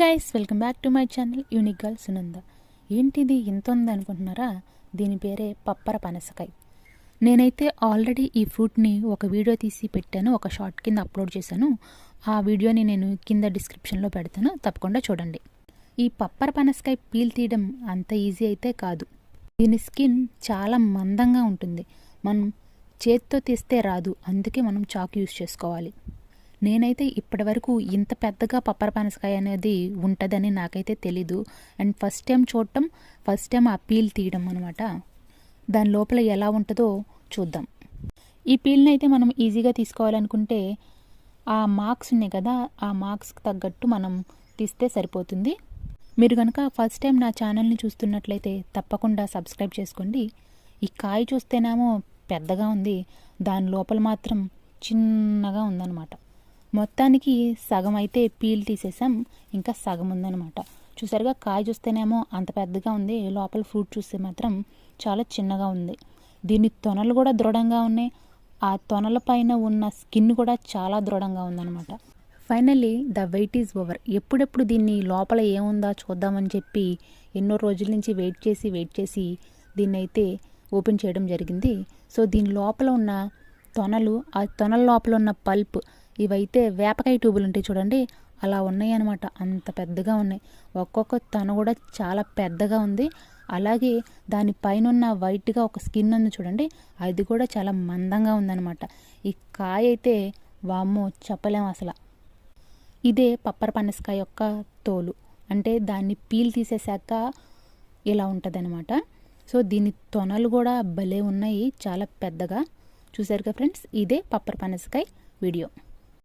Guys welcome back to my channel unique girl Sunanda ఏంటిది ఇంత ఉంది అనుకుంటున్నారా దీని పేరే పప్పర పనసకాయ. నేనైతే ఆల్రెడీ ఈ ఫ్రూట్ని ఒక వీడియో తీసి పెట్టాను ఒక షార్ట్ కింద అప్లోడ్ చేశాను. ఆ వీడియోని నేను కింద డిస్క్రిప్షన్లో పెడతాను తప్పకుండా చూడండి. ఈ పప్పర పనసకాయ పీల్ తీయడం అంత ఈజీ అయితే కాదు. దీని స్కిన్ చాలా మందంగా ఉంటుంది. మనం చేత్తో తీస్తే రాదు అందుకే మనం చాకు యూస్ చేసుకోవాలి. నేనైతే ఇప్పటివరకు ఇంత పెద్దగా పప్పర పనసకాయ అనేది ఉంటుందని నాకైతే తెలీదు. అండ్ ఫస్ట్ టైం చూడటం ఫస్ట్ టైం ఆ పీల్ తీయడం అనమాట దాని లోపల ఎలా ఉంటుందో చూద్దాం. ఈ పీల్ని అయితే మనం ఈజీగా తీసుకోవాలనుకుంటే ఆ మార్క్స్ ఉన్నాయి కదా ఆ మార్క్స్కి తగ్గట్టు మనం తీస్తే సరిపోతుంది. మీరు కనుక ఫస్ట్ టైం నా ఛానల్ని చూస్తున్నట్లయితే తప్పకుండా సబ్స్క్రైబ్ చేసుకోండి. ఈ కాయ చూస్తేనేమో పెద్దగా ఉంది దాని లోపల మాత్రం చిన్నగా ఉందన్నమాట. మొత్తానికి సగం అయితే పీల్ తీసేసాం ఇంకా సగం ఉందనమాట చూసారుగా కాయ చూస్తేనేమో అంత పెద్దగా ఉంది లోపల ఫ్రూట్ చూస్తే మాత్రం చాలా చిన్నగా ఉంది. దీని తొనలు కూడా దృఢంగా ఉన్నాయి ఆ తొనల పైన ఉన్న స్కిన్ కూడా చాలా దృఢంగా ఉందన్నమాట. Finally the wait is over. ఎప్పుడెప్పుడు దీన్ని లోపల ఏముందా చూద్దామని చెప్పి ఎన్నో రోజుల నుంచి వెయిట్ చేసి వెయిట్ చేసి దీన్ని అయితే ఓపెన్ చేయడం జరిగింది. సో దీని లోపల ఉన్న తొనలు ఆ తొనల లోపల ఉన్న పల్ప్ ఇవైతే వేపకాయ ట్యూబులు ఉంటాయి చూడండి అలా ఉన్నాయి అనమాట అంత పెద్దగా ఉన్నాయి. ఒక్కొక్క తొన కూడా చాలా పెద్దగా ఉంది. అలాగే దాని పైన ఉన్న వైట్గా ఒక స్కిన్ ఉంది చూడండి అది కూడా చాలా మందంగా ఉందన్నమాట. ఈ కాయ అయితే వామ్మో చెప్పలేం అసలు. ఇదే పప్పర పనసకాయ యొక్క తోలు. అంటే దాన్ని పీల్ తీసేశాక ఇలా ఉంటుంది సో దీని తొనలు కూడా భలే ఉన్నాయి చాలా పెద్దగా. చూసారుగా ఫ్రెండ్స్? ఇదే పప్పర పనసకాయ వీడియో.